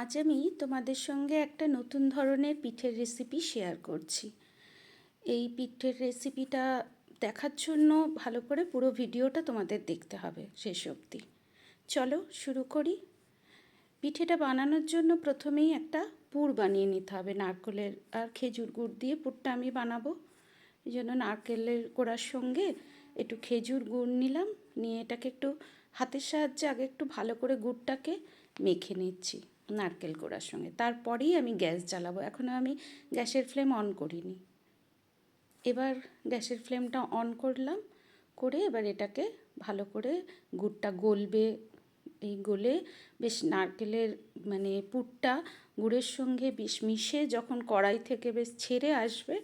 আজ আমি তোমাদের সঙ্গে একটা নতুন ধরনের পিঠের রেসিপি শেয়ার করছি। এই পিঠের রেসিপিটা দেখার জন্য ভালো করে পুরো ভিডিওটা তোমাদের দেখতে হবে শেষ অবধি। চলো শুরু করি। পিঠেটা বানানোর জন্য প্রথমেই একটা পুর বানিয়ে নিতে হবে নারকেলের আর খেজুর গুড় দিয়ে পুরটা আমি বানাবো। এই জন্য নারকেলের গোড়ার সঙ্গে একটু খেজুর গুড় নিলাম, নিয়ে এটাকে একটু হাতের সাহায্যে আগে একটু ভালো করে গুড়টাকে মেখে নিচ্ছি। নারকেল কোড়ার সঙ্গে। তারপরেই আমি গ্যাস জ্বালাবো। এখনও আমি গ্যাসের ফ্লেম অন করিনি। এবার গ্যাসের ফ্লেমটা অন করলাম করে এবার এটাকে ভালো করে গুড়টা গলবে। এই গলে বেশ নারকেলের মানে পুরটা গুড়ের সঙ্গে বেশ মিশে যখন কড়াই থেকে বেশ ছেড়ে আসবে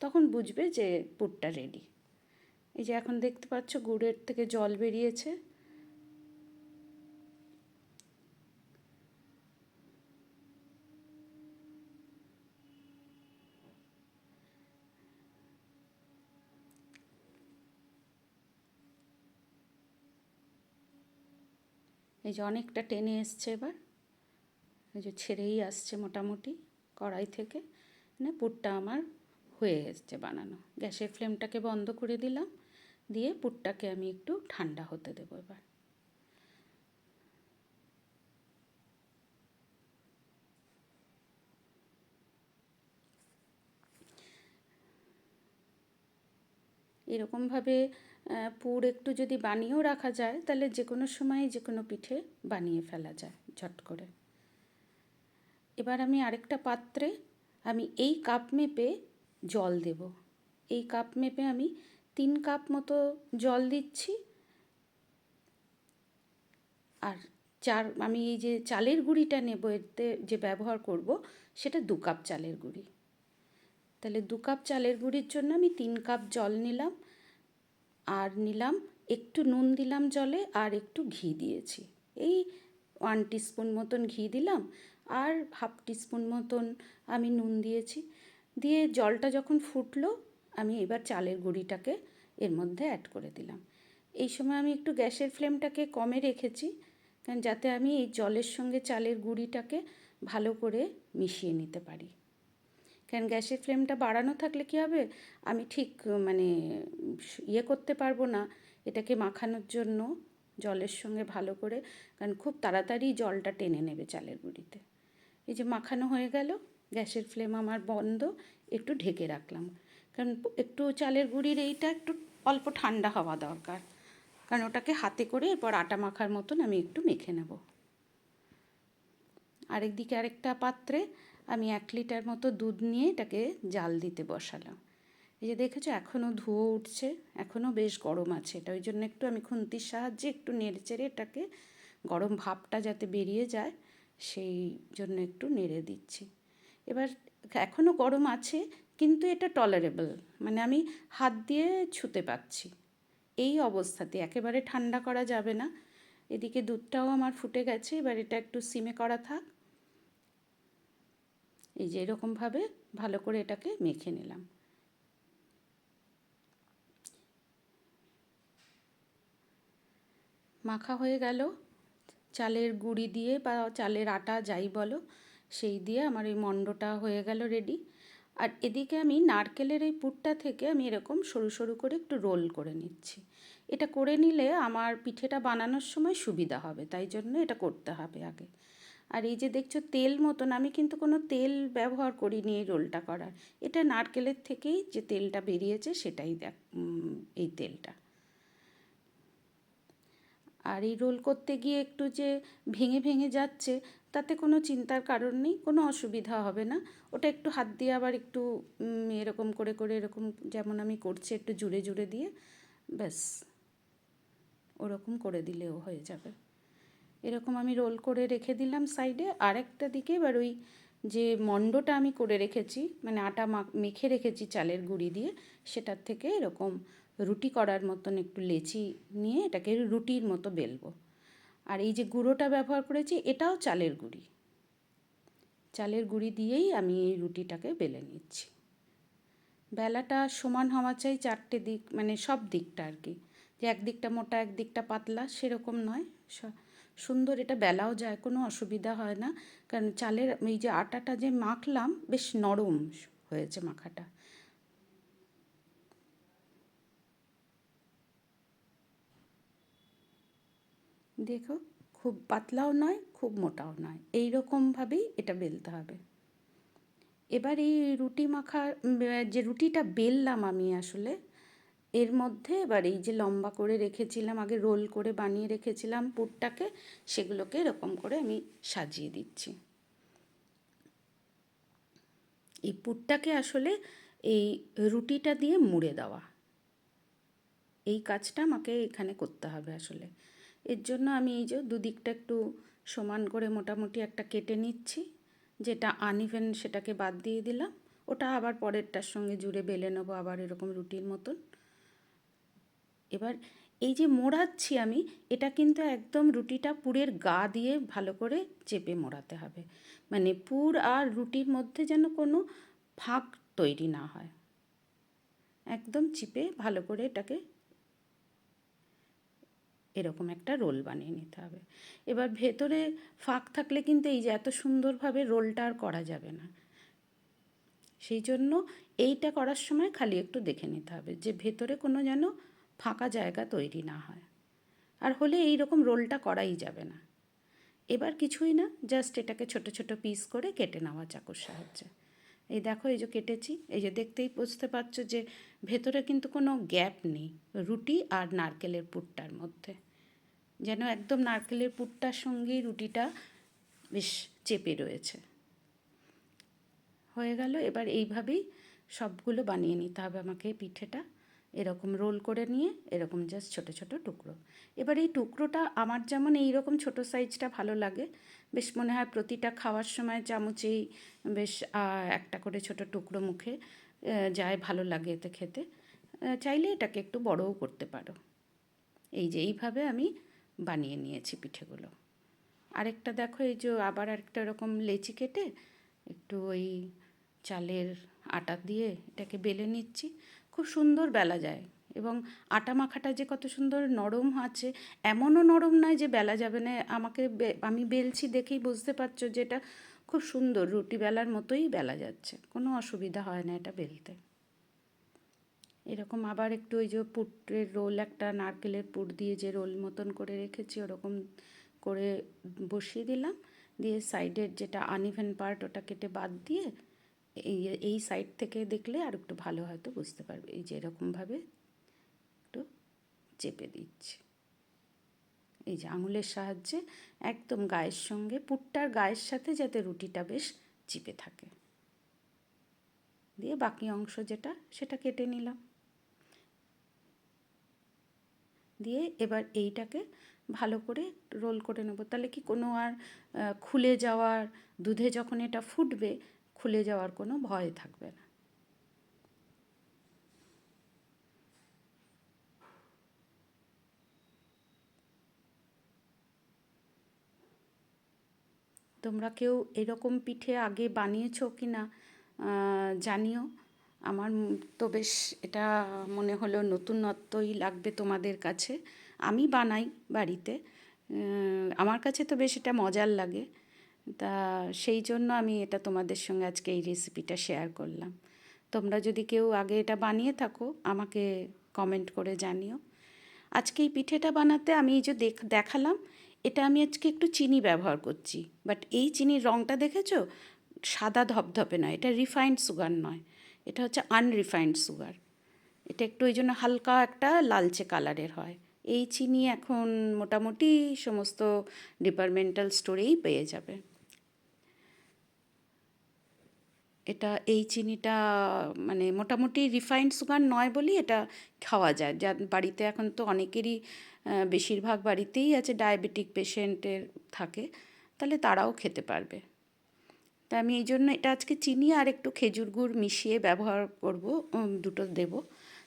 তখন বুঝবে যে পুরটা রেডি এই যে এখন দেখতে পাচ্ছ গুড়ের থেকে জল বেরিয়েছে। এই যে অনেকটা টেনে এসছে এবার। এই যে ছেড়েই আসছে মোটামুটি কড়াই থেকে। মানে পুরটা আমার হয়ে এসছে বানানো। গ্যাসের ফ্লেমটাকে বন্ধ করে দিলাম। দিয়ে পুরটাকে আমি একটু ঠান্ডা হতে দেবো এবার। এরকমভাবে পুর একটু যদি বানিয়েও রাখা যায়, তাহলে যে কোনো সময় যে কোনো পিঠে বানিয়ে ফেলা যায়, ঝট করে। এবার আমি আরেকটা পাত্রে আমি এই কাপ মেপে জল দেব। এই কাপ মেপে আমি তিন কাপ মতো জল দিচ্ছি। আর চার, আমি এই যে চালের গুঁড়িটা নেব, এতে যে ব্যবহার করব, সেটা দু কাপ চালের গুঁড়ি। তাহলে দু কাপ চালের গুঁড়ির জন্য আমি তিন কাপ জল নিলাম। আর নিলাম, একটু নুন দিলাম জলে আর একটু ঘি দিয়েছি। এই ওয়ান টিস্পুন মতন ঘি দিলাম আর হাফ টিস্পুন মতন আমি নুন দিয়েছি। দিয়ে জলটা যখন ফুটলো, আমি এবার চালের গুঁড়িটাকে এর মধ্যে অ্যাড করে দিলাম। এই সময় আমি একটু গ্যাসের ফ্লেমটাকে কমে রেখেছি, কারণ যাতে আমি এই জলের সঙ্গে চালের গুঁড়িটাকে ভালো করে মিশিয়ে নিতে পারি। কারণ গ্যাসের ফ্লেমটা বাড়ানো থাকলে কী হবে? আমি ঠিক মানে ইয়ে করতে পারব না। এটাকে মাখানোর জন্য জলের সঙ্গে ভালো করে, কারণ খুব তাড়াতাড়ি জলটা টেনে নেবে চালের গুঁড়িতে। এই যে মাখানো হয়ে গেল, গ্যাসের ফ্লেম আমার বন্ধ, একটু ঢেকে রাখলাম। কারণ একটু চালের গুঁড়ির এইটা একটু অল্প ঠান্ডা হওয়া দরকার। কারণ ওটাকে হাতে করে এরপর আটা মাখার মতন আমি একটু মেখে নেব। আরেকদিকে আরেকটা পাত্রে আমি এক লিটার মতো দুধ নিয়ে এটাকে জাল দিতে বসালাম। এই যে দেখেছ এখনও ধুয়ো উঠছে এখনও বেশ গরম আছে। এটা ওই জন্য একটু আমি খুন্তির সাহায্যে একটু নেড়ে চেড়ে এটাকে গরম ভাবটা যাতে বেরিয়ে যায়, সেই জন্য একটু নেড়ে দিচ্ছি। এবার এখনও গরম আছে, কিন্তু এটা টলারেবল মানে আমি হাত দিয়ে ছুতে পাচ্ছি। এই অবস্থাতে একেবারে ঠান্ডা করা যাবে না। এদিকে দুধটাও আমার ফুটে গেছে, এবার এটা একটু সিমে করা থাক। এই যে এরকমভাবে ভালো করে এটাকে মেখে নিলাম। মাখা হয়ে গেল। চালের গুঁড়ি দিয়ে বা চালের আটা যাই বলো, সেই দিয়ে আমার এই মণ্ডটা হয়ে গেল রেডি আর এদিকে আমি নারকেলের এই পুরটা থেকে আমি এরকম সরু সরু করে একটু রোল করে নিচ্ছি। এটা করে নিলে আমার পিঠেটা বানানোর সময় সুবিধা হবে, তাই জন্য এটা করতে হবে আগে। আর এই যে দেখছ তেল মতন, আমি কিন্তু কোনো তেল ব্যবহার করিনি এই রোলটা করার। এটা নারকেলের থেকেই যে তেলটা বেরিয়েছে সেটাই দেখ এই তেলটা। আর এই রোল করতে গিয়ে একটু যে ভেঙে ভেঙে যাচ্ছে, তাতে কোনো চিন্তার কারণ নেই, কোনো অসুবিধা হবে না। ওটা একটু হাত দিয়ে আবার একটু এরকম করে করে এরকম যেমন আমি করছি একটু জুড়ে জুড়ে দিয়ে, ব্যাস। ওরকম করে দিলেও হয়ে যাবে। এরকম আমি রোল করে রেখে দিলাম সাইডে। আরেকটা দিকে এবার ওই যে মণ্ডটা আমি করে রেখেছি মানে আটা মেখে রেখেছি চালের গুঁড়ি দিয়ে, সেটার থেকে এরকম রুটি করার মতন একটু লেচি নিয়ে এটাকে রুটির মতো বেলবো। আর এই যে গুঁড়োটা ব্যবহার করেছি, এটাও চালের গুঁড়ি। চালের গুঁড়ি দিয়েই আমি এই রুটিটাকে বেলে নিচ্ছি। বেলাটা সমান হওয়া চাই চারটে দিক মানে সব দিকটা আর কি। যে একদিকটা মোটা, একদিকটা পাতলা, সেরকম নয়। সুন্দর, এটা বেলাও যায়, কোনো অসুবিধা হয় না। কারণ চালের এই যে আটাটা যে মাখলাম, বেশ নরম হয়েছে মাখাটা। দেখো, খুব পাতলাও নয়, খুব মোটাও নয়। এই রকমভাবেই এটা বেলতে হবে। এবার এই রুটি মাখা যে রুটিটা বেললাম আমি আসলে এর মধ্যে এবার এই যে লম্বা করে রেখেছিলাম, আগে রোল করে বানিয়ে রেখেছিলাম পুরটাকে, সেগুলোকে এরকম করে আমি সাজিয়ে দিচ্ছি। এই পুরটাকে আসলে এই রুটিটা দিয়ে মুড়ে দেওয়া। এই কাজটা আমাকে এখানে করতে হবে আসলে। এর জন্য আমি এই যে দুদিকটা একটু সমান করে মোটামুটি একটা কেটে নিচ্ছি, যেটা আনইভেন সেটাকে বাদ দিয়ে দিলাম। ওটা আবার পরেরটার সঙ্গে জুড়ে বেলে নেব আবার এরকম রুটির মতন। এবার এই যে মোড়াচ্ছি আমি, এটা কিন্তু একদম রুটিটা পুরের গা দিয়ে ভালো করে চেপে মোড়াতে হবে। মানে পুর আর রুটির মধ্যে যেন কোনো ফাঁক তৈরি না হয়। একদম চিপে ভালো করে এটাকে এরকম একটা রোল বানিয়ে নিতে হবে। এবার ভেতরে ফাঁক থাকলে কিন্তু এই যে এত সুন্দরভাবে রোলটা আর করা যাবে না। সেই জন্য এইটা করার সময় খালি একটু দেখে নিতে হবে যে ভেতরে কোনো যেন ফাঁকা জায়গা তৈরি না হয়। আর হলে এই রকম রোলটা করাই যাবে না। এবার কিছুই না জাস্ট এটাকে ছোট ছোট পিস করে কেটে নেওয়া চাকুর সাহায্যে। এই দেখো, এই যে কেটেছি, এই যে দেখতেই বুঝতে পারছ যে ভেতরে কিন্তু কোনো গ্যাপ নেই, রুটি আর নারকেলের পুরটার মধ্যে। যেন একদম নারকেলের পুরটার সঙ্গেই রুটিটা বেশ চেপে রয়েছে। হয়ে গেল, এবার এইভাবেই সবগুলো বানিয়ে নিতে হবে আমাকে পিঠেটা। এরকম রোল করে নিয়ে এরকম জাস্ট ছোটো ছোটো টুকরো। এবার এই টুকরোটা আমার যেমন এই রকম ছোটো সাইজটা ভালো লাগে, বেশ মনে হয় প্রতিটা খাওয়ার সময় চামচেই বেশ একটা করে ছোট টুকরো মুখে যায় ভালো লাগে এতে খেতে। চাইলে এটাকে একটু বড়ও করতে পারো। এই যে এইভাবে আমি বানিয়ে নিয়েছি পিঠেগুলো। আরেকটা দেখো, এই যে আবার আরেকটা এরকম লেচি কেটে একটু ওই চালের আটা দিয়ে এটাকে বেলে নিচ্ছি। খুব সুন্দর বেলা যায় এবং আটা মাখাটা যে কত সুন্দর নরম আছে, এমনও নরম নয় যে বেলা যাবে না। আমাকে আমি বেলছি দেখেই বুঝতে পারছ যে এটা খুব সুন্দর, রুটি বেলার মতোই বেলা যাচ্ছে। কোনো অসুবিধা হয় না এটা বেলতে। এরকম আবার একটু ওই যে পুটের রোল, একটা নারকেলের পুট দিয়ে যে রোল মতন করে রেখেছি, ওরকম করে বসিয়ে দিলাম। দিয়ে সাইডের যেটা আনইভেন পার্ট ওটা কেটে বাদ দিয়ে এই এই সাইড থেকে দেখলে আর একটু ভালো হয়তো বুঝতে পারবে। এই যে এরকমভাবে একটু চেপে দিচ্ছি। এই যে আঙুলের সাহায্যে একদম গায়ের সঙ্গে, পুটটার গায়ের সাথে যাতে রুটিটা বেশ চিপে থাকে। দিয়ে বাকি অংশ যেটা, সেটা কেটে নিলাম। দিয়ে এবার এইটাকে ভালো করে রোল করে নেব। তাহলে কি কোনো আর খুলে যাওয়ার, দুধে যখন এটা ফুটবে খুলে যাওয়ার কোনো ভয় থাকবে না। তোমরা কেউ এরকম পিঠে আগে বানিয়েছো কি না জানিও। আমার তো বেশ এটা মনে হলো নতুনত্বই লাগবে তোমাদের কাছে। আমি বানাই বাড়িতে আমার কাছে তো বেশ এটা মজার লাগে। তা সেই জন্য আমি এটা তোমাদের সঙ্গে আজকে এই রেসিপিটা শেয়ার করলাম। তোমরা যদি কেউ আগে এটা বানিয়ে থাকো, আমাকে কমেন্ট করে জানিও। আজকে এই পিঠেটা বানাতে আমি এই যে দেখালাম, এটা আমি আজকে একটু চিনি ব্যবহার করছি। বাট এই চিনির রঙটা দেখেছ? সাদা ধপধপে নয়, এটা রিফাইন্ড সুগার নয়। এটা হচ্ছে আনরিফাইন্ড সুগার এটা একটু ওই জন্য হালকা একটা লালচে কালারের হয়। এই চিনি এখন মোটামুটি সমস্ত ডিপার্টমেন্টাল স্টোরেই পেয়ে যাবে। এটা এই চিনিটা মানে মোটামুটি রিফাইন্ড সুগার নয় বলেই এটা খাওয়া যায়। যা বাড়িতে এখন তো অনেকেরই বেশিরভাগ বাড়িতেই আছে ডায়াবেটিক পেশেন্টের থাকে, তাহলে তারাও খেতে পারবে। তা আমি এই জন্য এটা আজকে চিনি আর একটু খেজুর গুড় মিশিয়ে ব্যবহার করব দুটো দেব।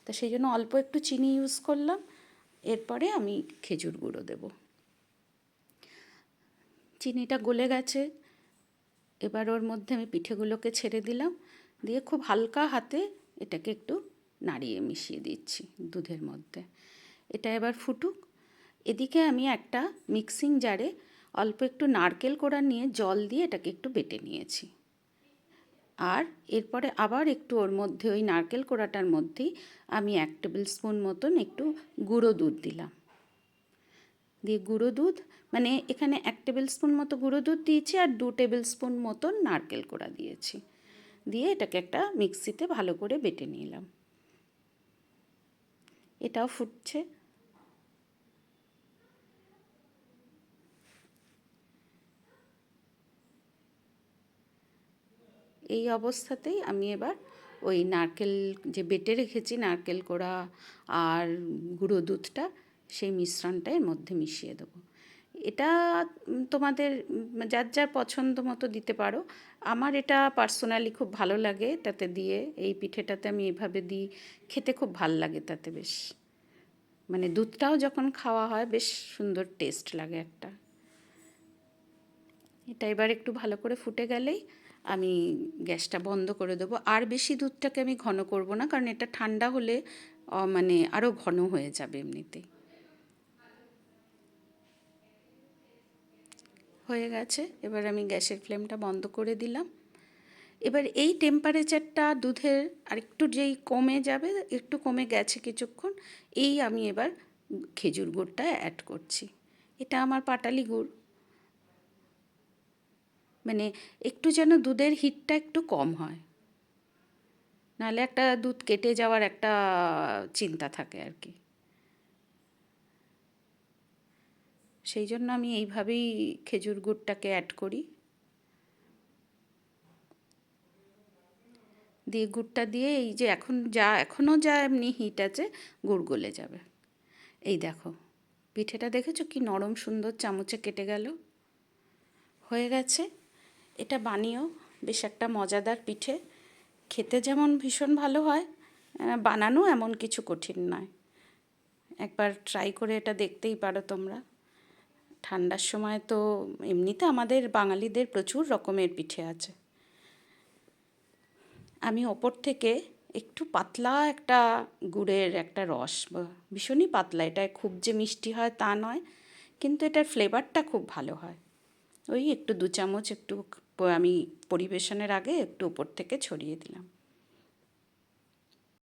তা সেই জন্য অল্প একটু চিনি ইউজ করলাম, এরপরে আমি খেজুর গুঁড়ো দেব। চিনিটা গলে গেছে। এবার ওর মধ্যে আমি পিঠেগুলোকে ছেড়ে দিলাম, দিয়ে খুব হালকা হাতে এটাকে একটু নাড়িয়ে মিশিয়ে দিচ্ছি দুধের মধ্যে। এটা এবার ফুটুক। এদিকে আমি একটা মিক্সিং জারে অল্প একটু নারকেল কোড়া নিয়ে জল দিয়ে এটাকে একটু বেটে নিয়েছি। আর এরপরে আবার একটু ওর মধ্যে ওই নারকেল কোড়াটার মধ্যেই আমি এক টেবিল স্পুন মতন একটু গুঁড়ো দুধ দিলাম। দিয়ে গুঁড়ো দুধ মানে এখানে এক টেবিল স্পুন মতো গুঁড়ো দুধ দিয়েছি আর দু টেবিল স্পুন মতো নারকেল কোড়া দিয়েছি। দিয়ে এটাকে একটা মিক্সিতে ভালো করে বেটে নিলাম। এটাও ফুটছে। এই অবস্থাতেই আমি এবার ওই নারকেল যে বেটে রেখেছি নারকেল কোড়া আর গুঁড়ো দুধটা সেই মিশ্রণটা এর মধ্যে মিশিয়ে দেবো। এটা তোমাদের যার যার পছন্দ মতো দিতে পারো। আমার এটা পার্সোনালি খুব ভালো লাগে তাতে দিয়ে এই পিঠেটাতে আমি এভাবে দিই। খেতে খুব ভালো লাগে তাতে বেশ। মানে দুধটাও যখন খাওয়া হয় বেশ সুন্দর টেস্ট লাগে একটা। এটা এবার একটু ভালো করে ফুটে গেলেই আমি গ্যাসটা বন্ধ করে দেবো। আর বেশি দুধটাকে আমি ঘন করব না, কারণ এটা ঠান্ডা হলে মানে আরও ঘন হয়ে যাবে এমনিতেই। হয়ে গেছে। এবার আমি গ্যাসের ফ্লেমটা বন্ধ করে দিলাম। এবার এই টেম্পারেচারটা দুধের আর একটু যেই কমে যাবে, একটু কমে গেছে কিছুক্ষণ, এই আমি এবার খেজুর গুড়টা অ্যাড করছি। এটা আমার পাটালি গুড়। মানে একটু যেন দুধের হিটটা একটু কম হয়। নাহলে একটা দুধ কেটে যাওয়ার একটা চিন্তা থাকে আর কি। সেই জন্য আমি এইভাবেই খেজুর গুড়টাকে অ্যাড করি। দিয়ে গুড়টা দিয়ে এই যে এখন যা, এখনও যা এমনি হিট আছে, গুড় গলে যাবে। এই দেখো, পিঠেটা দেখেছ কি নরম সুন্দর চামচে কেটে গেল? হয়ে গেছে। এটা বানিয়েও বেশ একটা মজাদার পিঠে। খেতে যেমন ভীষণ ভালো হয় বানানো এমন কিছু কঠিন নয়। একবার ট্রাই করে এটা দেখতেই পারো তোমরা। ঠান্ডার সময় তো এমনিতে আমাদের বাঙালিদের প্রচুর রকমের পিঠে আছে। আমি ওপর থেকে একটু পাতলা একটা গুড়ের একটা রস ভীষণই পাতলা, এটা খুব যে মিষ্টি হয় তা নয়, কিন্তু এটার ফ্লেভারটা খুব ভালো হয়। ওই একটু দু চামচ একটু আমি পরিবেশনের আগে একটু উপর থেকে ছড়িয়ে দিলাম।